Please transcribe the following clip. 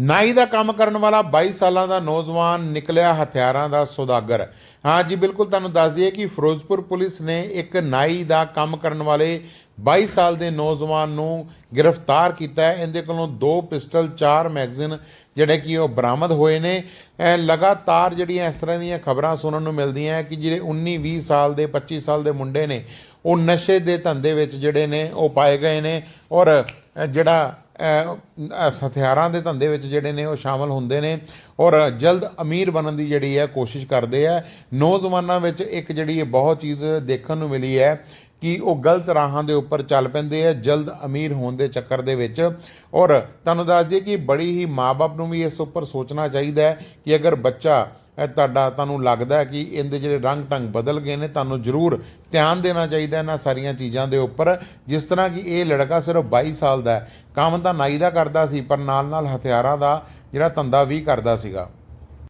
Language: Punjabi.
ਨਾਈ ਦਾ ਕੰਮ ਕਰਨ ਵਾਲਾ 22 ਸਾਲਾਂ ਦਾ ਨੌਜਵਾਨ ਨਿਕਲਿਆ ਹਥਿਆਰਾਂ ਦਾ ਸੌਦਾਗਰ। ਹਾਂ ਜੀ, ਬਿਲਕੁਲ ਤੁਹਾਨੂੰ ਦੱਸ ਦਈਏ ਕਿ ਫਿਰੋਜ਼ਪੁਰ ਪੁਲਿਸ ਨੇ ਇੱਕ ਨਾਈ ਦਾ ਕੰਮ ਕਰਨ ਵਾਲੇ 22 ਸਾਲ ਦੇ ਨੌਜਵਾਨ ਨੂੰ ਗ੍ਰਿਫਤਾਰ ਕੀਤਾ ਹੈ। ਇਹਦੇ ਕੋਲੋਂ ਦੋ ਪਿਸਟਲ, ਚਾਰ ਮੈਗਜ਼ੀਨ ਜਿਹੜੇ ਕਿ ਉਹ ਬਰਾਮਦ ਹੋਏ ਨੇ। ਲਗਾਤਾਰ ਜਿਹੜੀਆਂ ਇਸ ਤਰ੍ਹਾਂ ਦੀਆਂ ਖਬਰਾਂ ਸੁਣਨ ਨੂੰ ਮਿਲਦੀਆਂ ਕਿ ਜਿਹੜੇ 19 20 ਸਾਲ ਦੇ 25 ਸਾਲ ਦੇ ਮੁੰਡੇ ਨੇ, ਉਹ ਨਸ਼ੇ ਦੇ ਧੰਦੇ ਵਿੱਚ ਜਿਹੜੇ ਨੇ, ਉਹ ਪਾਏ ਗਏ ਨੇ ਔਰ ਜਿਹੜਾ ਹਥਿਆਰਾਂ ਦੇ ਧੰਦੇ ਵਿੱਚ ਜਿਹੜੇ ਨੇ ਉਹ ਸ਼ਾਮਲ ਹੁੰਦੇ ਨੇ ਔਰ ਜਲਦ ਅਮੀਰ ਬਣਨ ਦੀ ਜਿਹੜੀ ਹੈ ਕੋਸ਼ਿਸ਼ ਕਰਦੇ ਆ। ਨੌਜਵਾਨਾਂ ਵਿੱਚ ਇੱਕ ਜਿਹੜੀ ਇਹ ਬਹੁਤ ਚੀਜ਼ ਦੇਖਣ ਨੂੰ ਮਿਲੀ ਹੈ ਕਿ ਉਹ ਗਲਤ ਰਾਹਾਂ ਦੇ ਉੱਪਰ ਚੱਲ ਪੈਂਦੇ ਆ, ਜਲਦ ਅਮੀਰ ਹੋਣ ਦੇ ਚੱਕਰ ਦੇ ਵਿੱਚ। ਔਰ ਤੁਹਾਨੂੰ ਦੱਸ ਦਈਏ ਕਿ ਬੜੀ ਹੀ ਮਾਪੇ ਨੂੰ ਵੀ ਇਸ ਉੱਪਰ ਸੋਚਣਾ ਚਾਹੀਦਾ ਹੈ ਕਿ ਅਗਰ ਬੱਚਾ ਤੁਹਾਡਾ ਤੁਹਾਨੂੰ ਲੱਗਦਾ ਕਿ ਇਹਦੇ ਜਿਹੜੇ ਰੰਗ ਢੰਗ ਬਦਲ ਗਏ ਨੇ, ਤੁਹਾਨੂੰ ਜ਼ਰੂਰ ਧਿਆਨ ਦੇਣਾ ਚਾਹੀਦਾ ਇਹਨਾਂ ਸਾਰੀਆਂ ਚੀਜ਼ਾਂ ਦੇ ਉੱਪਰ। ਜਿਸ ਤਰ੍ਹਾਂ ਕਿ ਇਹ ਲੜਕਾ ਸਿਰਫ 22 ਸਾਲ ਦਾ ਹੈ, ਕੰਮ ਤਾਂ ਨਾਈ ਦਾ ਕਰਦਾ ਸੀ, ਪਰ ਨਾਲ ਨਾਲ ਹਥਿਆਰਾਂ ਦਾ ਜਿਹੜਾ ਧੰਦਾ ਵੀ ਕਰਦਾ ਸੀਗਾ।